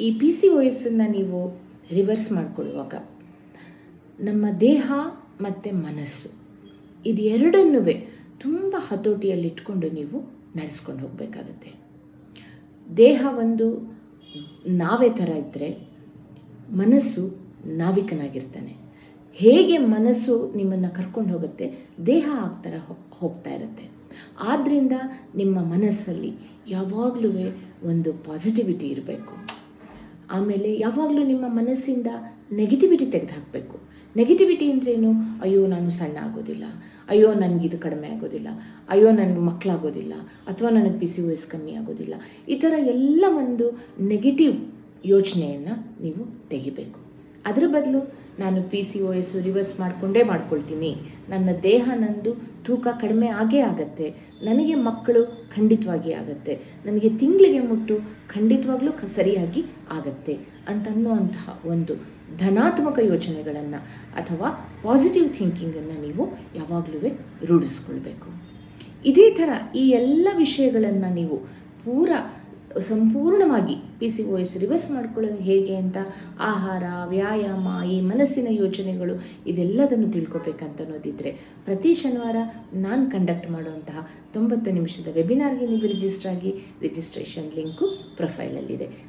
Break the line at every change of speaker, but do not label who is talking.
ಈ P C ಒ ನೀವು reverse ಮಾಡಿಕೊಳ್ಳುವಾಗ ನಮ್ಮ ದೇಹ ಮತ್ತು ಮನಸ್ಸು ಇದು ಎರಡನ್ನೂ ತುಂಬ ಹತೋಟಿಯಲ್ಲಿಟ್ಕೊಂಡು ನೀವು ನಡೆಸ್ಕೊಂಡು ಹೋಗಬೇಕಾಗತ್ತೆ. ದೇಹ ಒಂದು ನಾವೇ ಥರ ಇದ್ದರೆ ಮನಸ್ಸು ನಾವಿಕನಾಗಿರ್ತಾನೆ. ಹೇಗೆ ಮನಸ್ಸು ನಿಮ್ಮನ್ನು ಕರ್ಕೊಂಡು ಹೋಗುತ್ತೆ? ದೇಹ ಆ ಹೋಗ್ತಾ ಇರುತ್ತೆ. ಆದ್ದರಿಂದ ನಿಮ್ಮ ಮನಸ್ಸಲ್ಲಿ ಯಾವಾಗಲೂ ಒಂದು ಪಾಸಿಟಿವಿಟಿ ಇರಬೇಕು. ಆಮೇಲೆ ಯಾವಾಗಲೂ ನಿಮ್ಮ ಮನಸ್ಸಿಂದ ನೆಗೆಟಿವಿಟಿ ತೆಗೆದುಹಾಕಬೇಕು. ನೆಗೆಟಿವಿಟಿ ಅಂದ್ರೇನು? ಅಯ್ಯೋ, ನಾನು ಸಣ್ಣ ಆಗೋದಿಲ್ಲ. ಅಯ್ಯೋ ನನಗಿದು ಕಡಿಮೆ ಆಗೋದಿಲ್ಲ. ಅಯ್ಯೋ ನನಗೆ ಮಕ್ಕಳಾಗೋದಿಲ್ಲ ಅಥವಾ ನನಗೆ ಪಿ ಸಿ ಓ ಕಮ್ಮಿ ಆಗೋದಿಲ್ಲ. ಈ ಥರ ಎಲ್ಲ ಒಂದು ನೆಗೆಟಿವ್ ಯೋಚನೆಯನ್ನು ನೀವು ತೆಗಿಬೇಕು. ಅದರ ಬದಲು ನಾನು P C O S reverse ಮಾಡಿಕೊಂಡೇ ಮಾಡ್ಕೊಳ್ತೀನಿ. ನನ್ನ ದೇಹ ನಂದು ತೂಕ ಕಡಿಮೆ ಆಗೇ ಆಗತ್ತೆ. ನನಗೆ ಮಕ್ಕಳು ಖಂಡಿತವಾಗಿ ಆಗತ್ತೆ. ನನಗೆ ತಿಂಗಳಿಗೆ ಮುಟ್ಟು ಖಂಡಿತವಾಗ್ಲೂ ಸರಿಯಾಗಿ ಆಗತ್ತೆ ಅಂತನ್ನುವಂತಹ ಒಂದು ಧನಾತ್ಮಕ ಯೋಚನೆಗಳನ್ನು ಅಥವಾ ಪಾಸಿಟಿವ್ ಥಿಂಕಿಂಗನ್ನು ನೀವು ಯಾವಾಗಲೂ ರೂಢಿಸ್ಕೊಳ್ಬೇಕು. ಇದೇ ಥರ ಈ ಎಲ್ಲ ವಿಷಯಗಳನ್ನು ನೀವು ಪೂರ ಸಂಪೂರ್ಣವಾಗಿ P C O S reverse ಮಾಡ್ಕೊಳ್ಳೋದು ಹೇಗೆ ಅಂತ ಆಹಾರ, ವ್ಯಾಯಾಮ, ಈ ಮನಸ್ಸಿನ ಯೋಚನೆಗಳು ಇದೆಲ್ಲದನ್ನು ತಿಳ್ಕೊಬೇಕಂತ ಅನ್ನೋದಿದ್ದರೆ ಪ್ರತಿ ಶನಿವಾರ ನಾನು ಕಂಡಕ್ಟ್ ಮಾಡುವಂತಹ ತೊಂಬತ್ತು ನಿಮಿಷದ ವೆಬಿನಾರ್ಗೆ ನೀವು ರಿಜಿಸ್ಟರ್ ಆಗಿ ರಿಜಿಸ್ಟ್ರೇಷನ್ ಲಿಂಕು ಪ್ರೊಫೈಲಲ್ಲಿದೆ